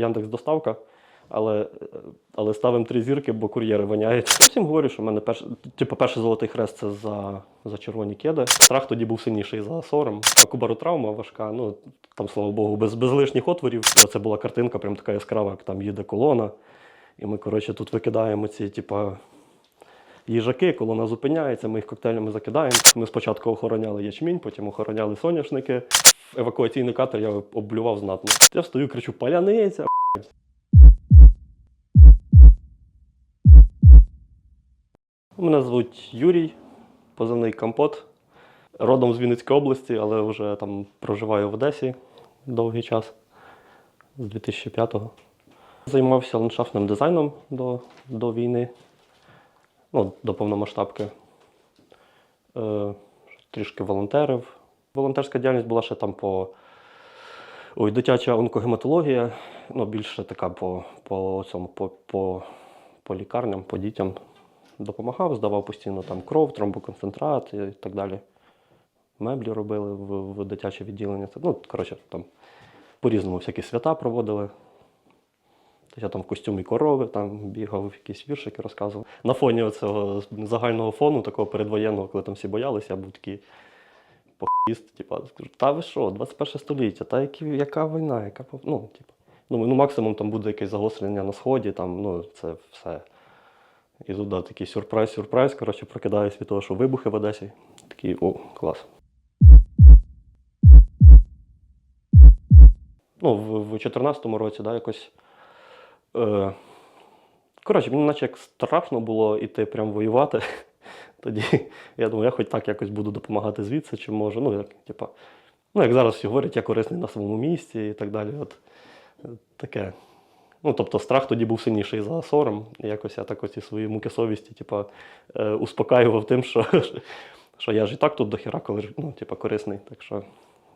Яндекс доставка, але, але ставимо три зірки, бо кур'єри воняють. Я всім говорю, що в мене перш, типу, перший золотий хрест це за, за червоні кеди. Страх тоді був сильніший за сором. А кубаротравма важка. Ну там, слава Богу, без, без лишніх отворів. Це була картинка, прям така яскрава, як там їде колона. І ми, коротше, тут викидаємо ці, типа. Їжаки, колона зупиняється, ми їх коктейлями закидаємо. Ми спочатку охороняли ячмінь, потім охороняли соняшники. Евакуаційний катер я облював знатно. Я встаю, кричу: паляниця! Мене звуть Юрій, позивний Компот. Родом з Вінницької області, але вже там проживаю в Одесі довгий час з 2005-го. Займався ландшафтним дизайном до, до війни, ну, до повномасштабки. Е, трішки волонтерив. Волонтерська діяльність була ще там по ой, дитяча онкогематологія, ну, більше така по, по, цьому, по, по, по лікарням, по дітям. Допомагав, здавав постійно там кров, тромбоконцентрат і так далі. Меблі робили в, в дитяче відділення. Ну, коротше, там по-різному всякі свята проводили. Тобто Я там в костюмі корови там бігав, якісь віршики розказував. На фоні цього загального фону, такого передвоєнного, коли там всі боялися, я був такий похіст, типа, та ви що, 21 століття, та які, яка війна, яка ну, типу. Думаю, ну максимум там буде якесь загострення на сході, там, ну, це все. І тут да, такий сюрприз, сюрприз. Коротше, прокидаюсь від того, що вибухи в Одесі. Такий, о, клас. Ну, в 2014 році, да, якось. Е, коротше, мені наче як страшно було іти прям воювати. Тоді я думаю, я хоч так якось буду допомагати звідси, чи можу. Ну, як, типа, ну, як зараз всі говорять, я корисний на своєму місці і так далі. От, е, таке. Ну, тобто страх тоді був сильніший за сором. Якось я так оці свої муки совісті, типа, е, успокаював тим, що, що я ж і так тут до хіра, коли ну, типа, корисний. Так що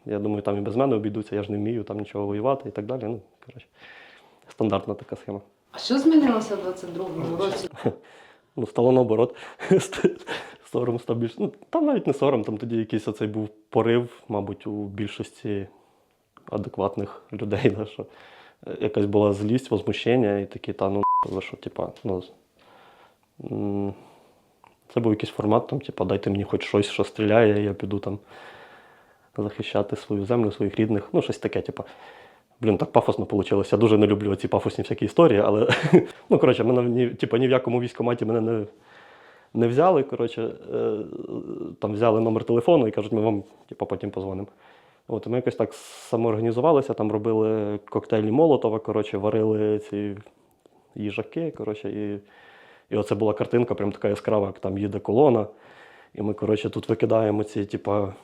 я думаю, там і без мене обійдуться, я ж не вмію там нічого воювати і так далі. Ну, коротше, стандартна така схема. А що змінилося в 22-му році? Ну, стало наоборот. Сором став більше. Ну, там навіть не сором, там тоді якийсь оцей був порив, мабуть, у більшості адекватних людей, да, що е, якась була злість, возмущення і такі, та ну за що, типа, ну. Це був якийсь формат, там, типа, дайте мені хоч щось, що стріляє, я піду там захищати свою землю, своїх рідних. Ну, щось таке, типа. Блін, так пафосно вийшло. Я дуже не люблю ці пафосні всякі історії, але ну, коротше, мене ні, типу, ні в якому військкоматі мене не, не взяли. Коротше, е, там взяли номер телефону і кажуть, ми вам типу, потім позвонимо. От, ми якось так самоорганізувалися, там робили коктейлі Молотова, коротше, варили ці їжаки. Коротше, і, і оце була картинка, прям така яскрава, як там їде колона. І ми, коротше, тут викидаємо ці, типа,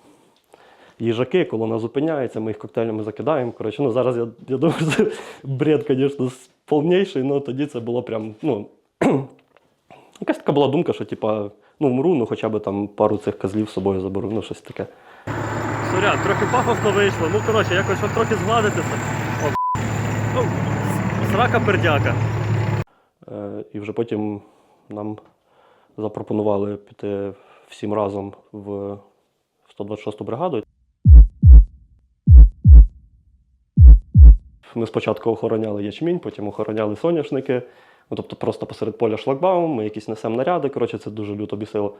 їжаки, колона зупиняється, ми їх коктейлями закидаємо. Коротше, ну зараз я, я думаю, що це бред, звісно, повніший, але тоді це було прям, ну, якась така була думка, що типа, ну, вмру, ну хоча б там пару цих козлів з собою заберу, ну щось таке. Сорян, трохи пафосно вийшло. Ну, коротше, якось щоб трохи згладитися. О, ну, срака пердяка. Е, і вже потім нам запропонували піти всім разом в 126-ту бригаду. Ми спочатку охороняли ячмінь, потім охороняли соняшники. Ну, тобто просто посеред поля шлагбаум, ми якісь несемо наряди, коротше, це дуже люто бісило.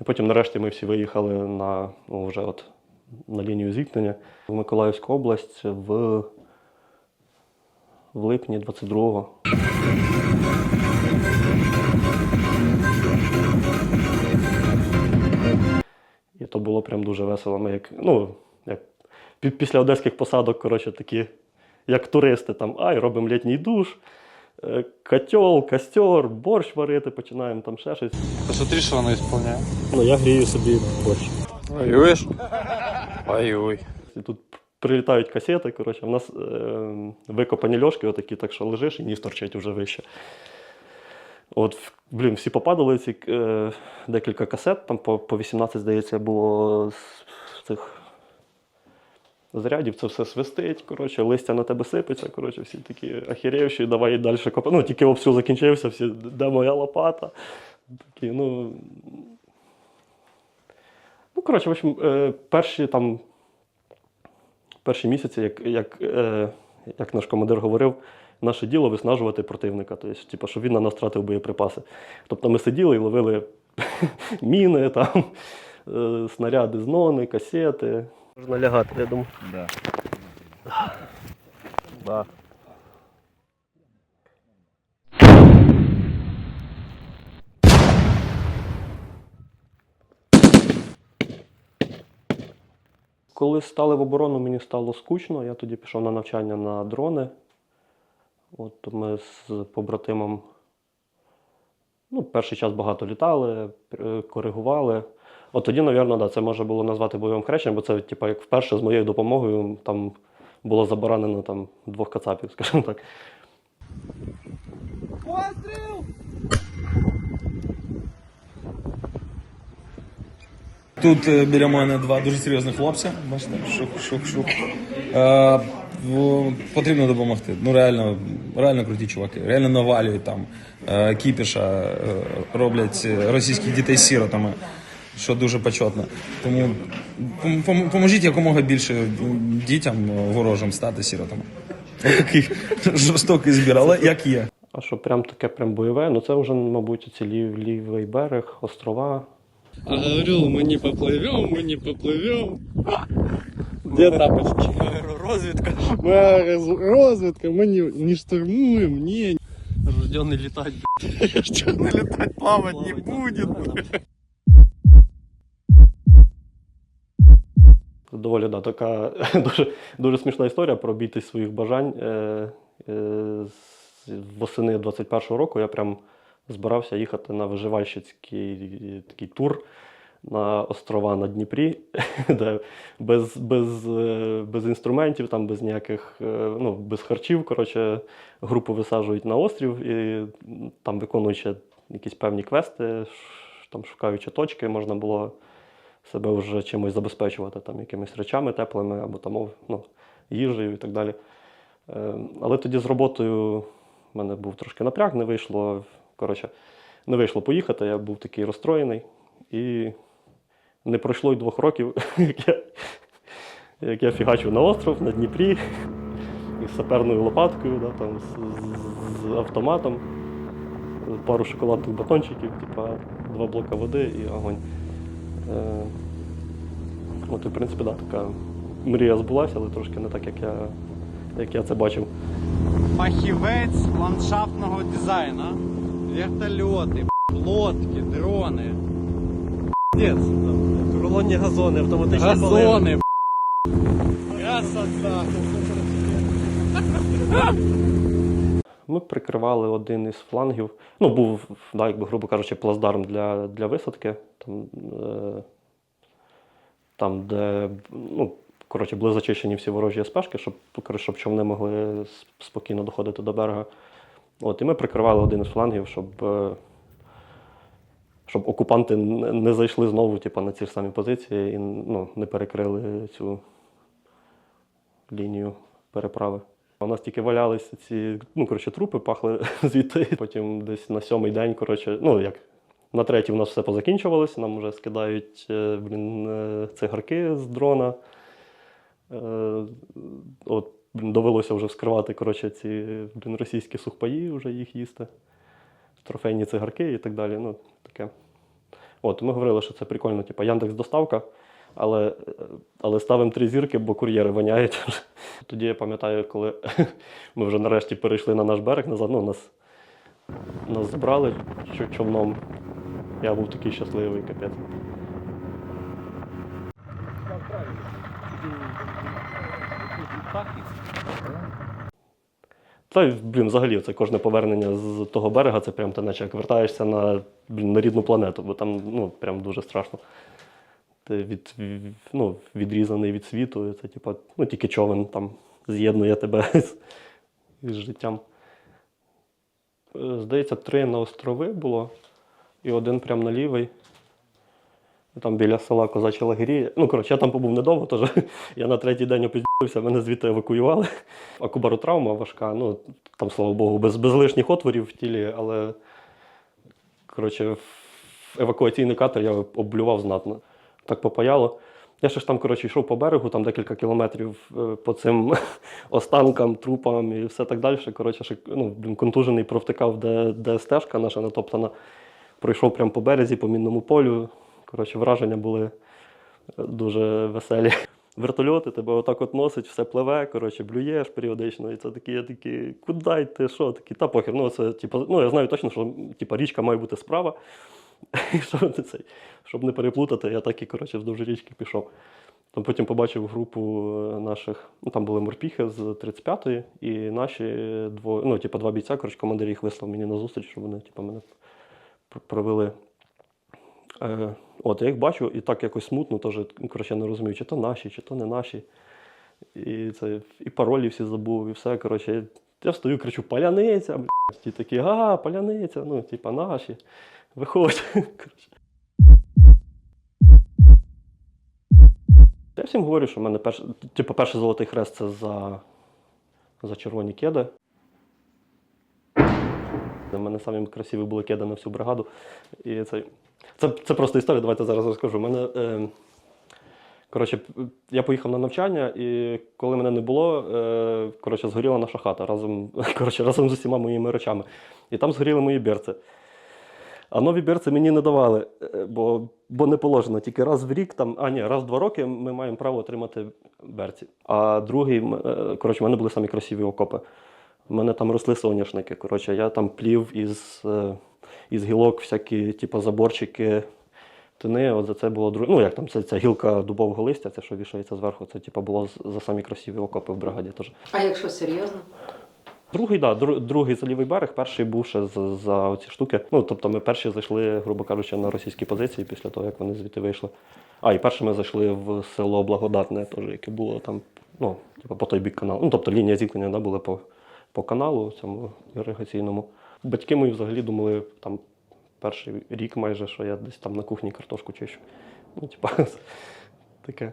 І потім, нарешті, ми всі виїхали на, ну, вже от, на лінію зіткнення в Миколаївську область в, в липні 22-го. І то було прям дуже весело. Ми як, ну, як після одеських посадок, коротше, такі, як туристи, там, ай, робимо літній душ, е, котел, костер, борщ варити, починаємо там ще щось. Посмотри, что она исполняет. Ну, я грію собі борщ. Воюешь? Воюй. І тут прилітають касети, коротше, в нас е, викопані льошки, отакі, так що лежиш і ніс торчить вже вище. От, блін, всі попадали ці е, декілька касет, там по, по 18, здається, було з цих зарядів, це все свистить, коротше, листя на тебе сипеться, коротше, всі такі ахіреючі, давай далі копати. Ну, тільки обстріл закінчився, всі, де моя лопата. Такі, ну. Ну, коротше, в общем, е, перші там перші місяці, як, як, е, як наш командир говорив, наше діло виснажувати противника, тобто, щоб він на нас втратив боєприпаси. Тобто ми сиділи і ловили міни, там, е, снаряди з нони, касети. Можна лягати, я думаю. Да. Да. Коли стали в оборону, мені стало скучно. Я тоді пішов на навчання на дрони. От ми з побратимом ну, перший час багато літали, е, коригували. От тоді, мабуть, да, це можна було назвати бойовим хрещенням, бо це типу, як вперше з моєю допомогою там було заборонено там, двох кацапів, скажімо так. Тут е, біля мене два дуже серйозних хлопця. Бачите, шук, шук, шук. Е, потрібно допомогти. Ну реально, реально круті чуваки. Реально навалюють там е, кіпіша, е, роблять е, російських дітей сіротами, що дуже почетно. Тому пом- пом- поможіть якомога більше дітям е, ворожим стати сіротами. Ось Такий жорстокий збір, але як є. А що прям таке прям бойове, ну це вже, мабуть, ці лів, лівий берег, острова. А говорил, мы не поплывем, мы не поплывем. Где тапочки? Розвідка. Розвідка, мы не, не штурмуем, не. Рожденний літати. Что не летать, плавать не будет. Доволі да, така дуже, дуже смішна історія про бійтесь своїх бажань. Е, е, восени 21-го року я прям збирався їхати на виживальщицький такий тур на острова на Дніпрі, де без, без, е, без інструментів, там без ніяких, е, ну, без харчів. Коротше, групу висаджують на острів і там виконуючи якісь певні квести, там шукаючи точки, можна було себе вже чимось забезпечувати, там, якимись речами теплими або там, ну, їжею і так далі. Е, Але тоді з роботою в мене був трошки напряг, не вийшло. Коротше, не вийшло поїхати, я був такий розстроєний. І не пройшло й двох років, як я, як я фігачив на остров на Дніпрі із саперною лопаткою, да, там, з, з- з автоматом, пару шоколадних батончиків, типа, два блока води і огонь. Е, От, і, в принципі, да, така мрія збулася, але трошки не так, як я, як я це бачив. Фахівець ландшафтного дизайну. Вертольоти, лодки, дрони, Рулонні газони, автоматичні газони. Красота. Ми прикривали один із флангів. Ну, був, да, якби, грубо кажучи, плацдарм для, для висадки. Там, е, там де ну, коротше, були зачищені всі ворожі СПшки, щоб, щоб човни могли спокійно доходити до берега. От, і ми прикривали один із флангів, щоб, е, щоб окупанти не зайшли знову типу, на ці ж самі позиції і ну, не перекрили цю лінію переправи. У нас тільки валялися ці ну, коротше, трупи, пахли звідти. Потім десь на сьомий день, коротше, ну як на третій у нас все позакінчувалося, нам вже скидають е, блін, е, цигарки з дрона. Е, От, блін, довелося вже вскривати коротше, ці блін, російські сухпаї, вже їх їсти, трофейні цигарки і так далі. Ну, таке. От, ми говорили, що це прикольно, типу, Яндекс доставка, але, е, але ставимо три зірки, бо кур'єри воняють. Тоді я пам'ятаю, коли ми вже нарешті перейшли на наш берег назад, ну, нас, нас забрали човном. Я був такий щасливий, капець. Та, блін, взагалі, це кожне повернення з того берега, це прям ти наче як вертаєшся на, блін, на рідну планету, бо там ну, прям дуже страшно. Від, ну, відрізаний від світу, це типа, ну, тільки човен там з'єднує тебе з, з життям. Е, Здається, три на острови було, і один прям на лівий. Там біля села Козачі Лагері. Ну, коротше, я там побув недовго, тож я на третій день опіздився, мене звідти евакуювали. Акубару травма важка, ну там, слава Богу, без, без лишніх отворів в тілі, але коротше, евакуаційний катер я облював знатно. Так попаяло. Я ще ж там, коротше, йшов по берегу, там декілька кілометрів е, по цим останкам, трупам і все так далі. Коротше, ще, ну, контужений провтикав, де, де стежка наша натоптана. Пройшов прямо по березі, по мінному полю. Коротше, враження були е, дуже веселі. Вертольоти тебе отак от носить, все пливе, коротше, блюєш періодично. І це такі, я такі, куди ти, що? Такі, та похер. Ну, це, типу, ну, я знаю точно, що типу, річка має бути справа. Щоб не переплутати, я так і коротше, вздовж річки пішов. Там потім побачив групу е, наших, ну там були морпіхи з 35-ї, і наші двоє, ну, типу, два бійця, коротше, командир їх вислав мені на зустріч, щоб вони типу, мене провели. Е, от, я їх бачу, і так якось смутно, теж, коротше, я не розумію, чи то наші, чи то не наші. І, це, і паролі всі забув, і все. Коротше, я встаю, кричу, паляниця, блядь. Ті такі, ага, паляниця, ну, типа, наші. Виходь. Я всім говорю, що в мене перш, типу, перший золотий хрест це за, за червоні кеди. У мене самі красиві були кеди на всю бригаду. І це, це, це просто історія, давайте зараз розкажу. У мене, е, коротше, я поїхав на навчання, і коли мене не було, е, коротше, згоріла наша хата разом, коротше, разом з усіма моїми речами. І там згоріли мої берці. А нові берці мені не давали, е, бо, бо не положено. Тільки раз в рік, там, а ні, раз в два роки ми маємо право отримати берці. А другий, е, коротше, в мене були самі красиві окопи. У мене там росли соняшники. Коротше, я там плів із, із гілок всякі, типу, заборчики, тини. От за це було друге. Ну, як там, це, ця гілка дубового листя, це що вішається зверху, це типу, було за самі красиві окопи в бригаді теж. А якщо серйозно? Другий, да, дру- другий за лівий берег, перший був ще за, за ці штуки. Ну, тобто ми перші зайшли, грубо кажучи, на російські позиції після того, як вони звідти вийшли. А, і першими зайшли в село Благодатне, теж, яке було там, ну, типу, по той бік каналу. Ну, тобто лінія зіткнення да, була по, по каналу цьому іригаційному. Батьки мої взагалі думали там перший рік майже, що я десь там на кухні картошку чищу. Ну, типа, таке.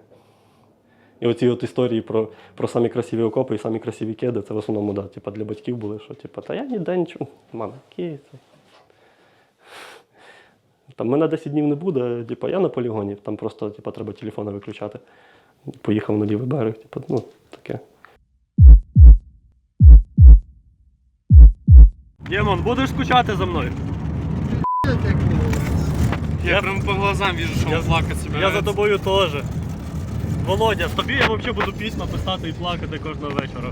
І оці от історії про, про самі красиві окопи і самі красиві кеди, це в основному да, типа, для батьків були, що типа, та я ніде нічого, мама, які це. Там мене 10 днів не буде, типа, я на полігоні, там просто типа, треба телефони виключати. Поїхав на лівий берег, типа, ну, таке. Дімон, будеш скучати за мною? Я прям по глазам вижу, що Я- он плакать собирается. Я за тобою теж. Володя, з тобі я взагалі буду пісня писати і плакати кожного вечора.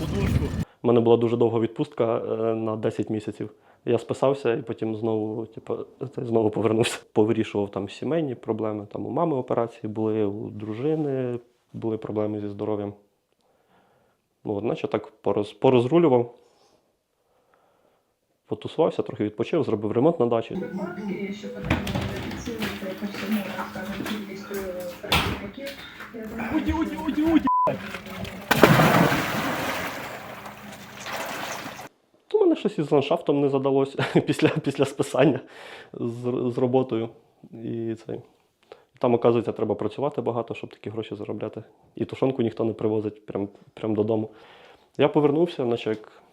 Подушку. У мене була дуже довга відпустка е, на 10 місяців. Я списався і потім знову, типу, знову повернувся. Повирішував там сімейні проблеми. Там у мами операції були, у дружини були проблеми зі здоров'ям. Ну, от, наче так пороз, порозрулював. Потусувався, трохи відпочив, зробив ремонт на дачі. випадки, що потрібно по скажімо, кількістю працівників. Я думаю, У мене щось із ландшафтом не задалося після, після списання з, з роботою. І це. Там, оказується, треба працювати багато, щоб такі гроші заробляти. І тушонку ніхто не привозить прям, прям додому. Я повернувся, наче як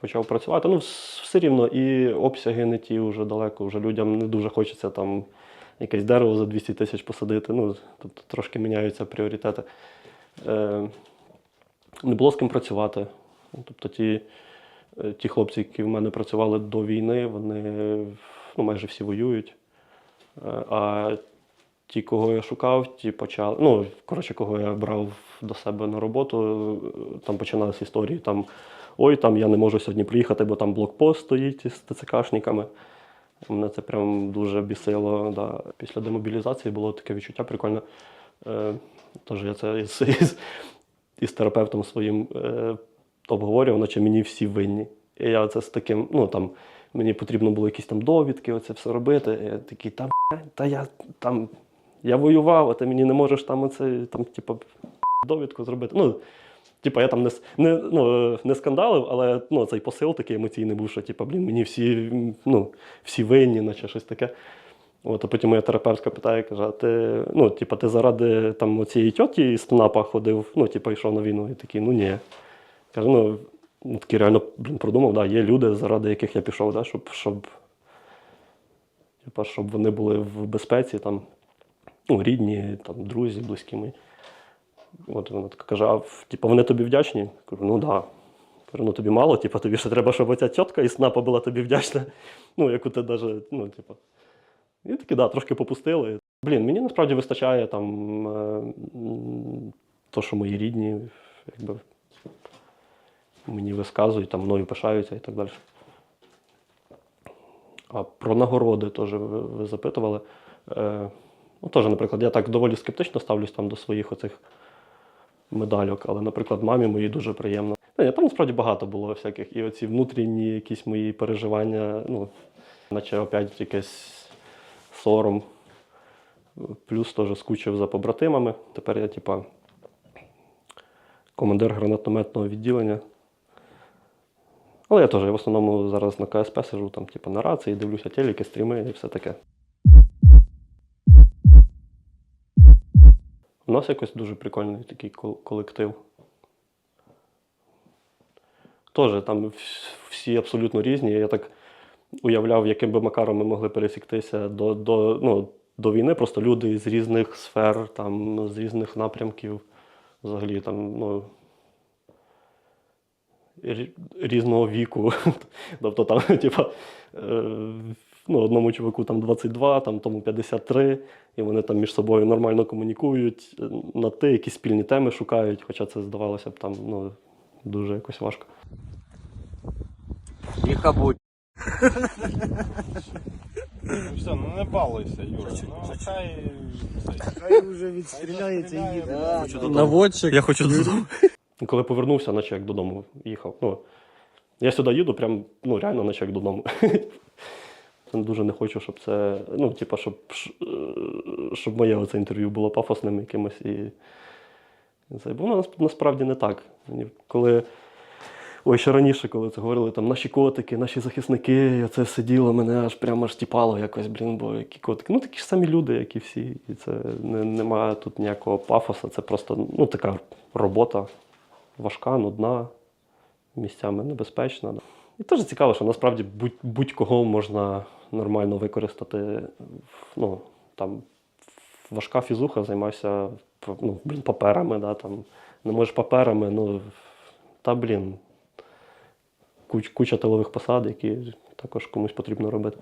почав працювати. Ну, все рівно, і обсяги не ті вже далеко, вже людям не дуже хочеться там якесь дерево за 200 тисяч посадити. Ну, тобто трошки міняються пріоритети. Е, не було з ким працювати. Тобто ті, е, ті хлопці, які в мене працювали до війни, вони ну, майже всі воюють. Е, А ті, кого я шукав, ті почали. Ну, коротше, кого я брав до себе на роботу, е, там починалися історії. Там, Ой, там я не можу сьогодні приїхати, бо там блокпост стоїть із ТЦКшниками. Мене це прям дуже бісило. Да. Після демобілізації було таке відчуття прикольне. Е, Тож я це із, із, із терапевтом своїм е, обговорював, наче мені всі винні. І я це з таким, ну там мені потрібно було якісь там довідки, оце все робити. І я такий, та, та я там я воював, а ти мені не можеш там оце, там, типу, довідку зробити. Ну, Типа, я там не, не, ну, не скандалив, але ну, цей посил такий емоційний був, що типа, блін, мені всі, ну, всі винні, наче щось таке. От, а потім моя терапевтка питає, каже, ти, ну, типа, ти заради там, цієї тьоті з ТНАПа ходив, ну, типа, йшов на війну, і такий, ну ні. Каже, ну, ну такий реально блін, продумав, да, є люди, заради яких я пішов, да, щоб, щоб, типа, щоб вони були в безпеці там. ну, рідні, там, друзі, близькі мої. От вона така каже: а типу, вони тобі вдячні? Кажу, ну так. Да. Кажу, ну тобі мало, типу, тобі ще треба, щоб оця тітка із СНАПа була тобі вдячна. Ну, яку ти даже, ну, типу. І таки, да, трошки попустили. Блін, мені насправді вистачає там е, то, що мої рідні, якби мені висказують, там мною пишаються і так далі. А про нагороди теж ви, ви запитували. Е, ну, теж, наприклад, я так доволі скептично ставлюсь там до своїх оцих медальок, але, наприклад, мамі моїй дуже приємно. Ну, ні, там насправді багато було всяких. І оці внутрішні якісь мої переживання, ну, наче опять якийсь сором. Плюс теж скучив за побратимами. Тепер я, типа, командир гранатометного відділення. Але я теж я в основному зараз на КСП сижу, там, типу, на рації, дивлюся телеки, стріми і все таке. У нас якось дуже прикольний такий кол- колектив. Теж там всі абсолютно різні. Я так уявляв, яким би макаром ми могли пересіктися до, до, ну, до війни. Просто люди з різних сфер, там, з різних напрямків. Взагалі там, ну, різного віку. тобто там, типа, е, ну, одному чуваку там 22, там тому 53, і вони там між собою нормально комунікують, е, на те, якісь спільні теми шукають, хоча це здавалося б там ну, дуже якось важко. Тихо будь. Ну все, ну не балуйся, Юра. Ну хай. Наводчик. Я хочу додому. Коли повернувся, наче як додому їхав. Ну, я сюди їду, прям ну, реально, наче як додому. Дуже не хочу, щоб це. Ну, типа, щоб, е, щоб моє оце інтерв'ю було пафосним якимось. І, це. Бо насправді не так. Коли. Ой, ще раніше, коли це говорили, там наші котики, наші захисники, і це сиділо, мене аж прямо аж тіпало якось, блін, бо які котики. Ну такі ж самі люди, як і всі. І це не, немає тут ніякого пафоса, це просто ну, така робота важка, нудна, місцями небезпечна. І теж цікаво, що насправді будь, будь-кого можна нормально використати. Ну, там, важка фізуха, займайся ну, блін, паперами, да, там, не можеш паперами, ну, та блін, куч, куча тилових посад, які також комусь потрібно робити.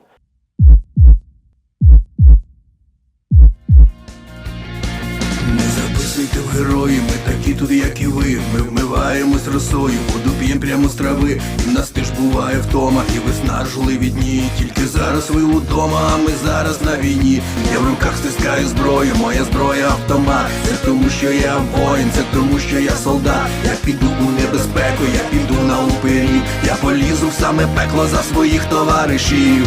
Тут, як і ви. Ми вмиваємось росою, воду п'єм прямо з трави. І в нас теж буває втома, і виснажливі дні. Тільки зараз ви удома, а ми зараз на війні. Я в руках стискаю зброю, моя зброя автомат. Це тому, що я воїн, це тому, що я солдат. Я піду у небезпеку, я піду на упирів. Я полізу в саме пекло за своїх товаришів.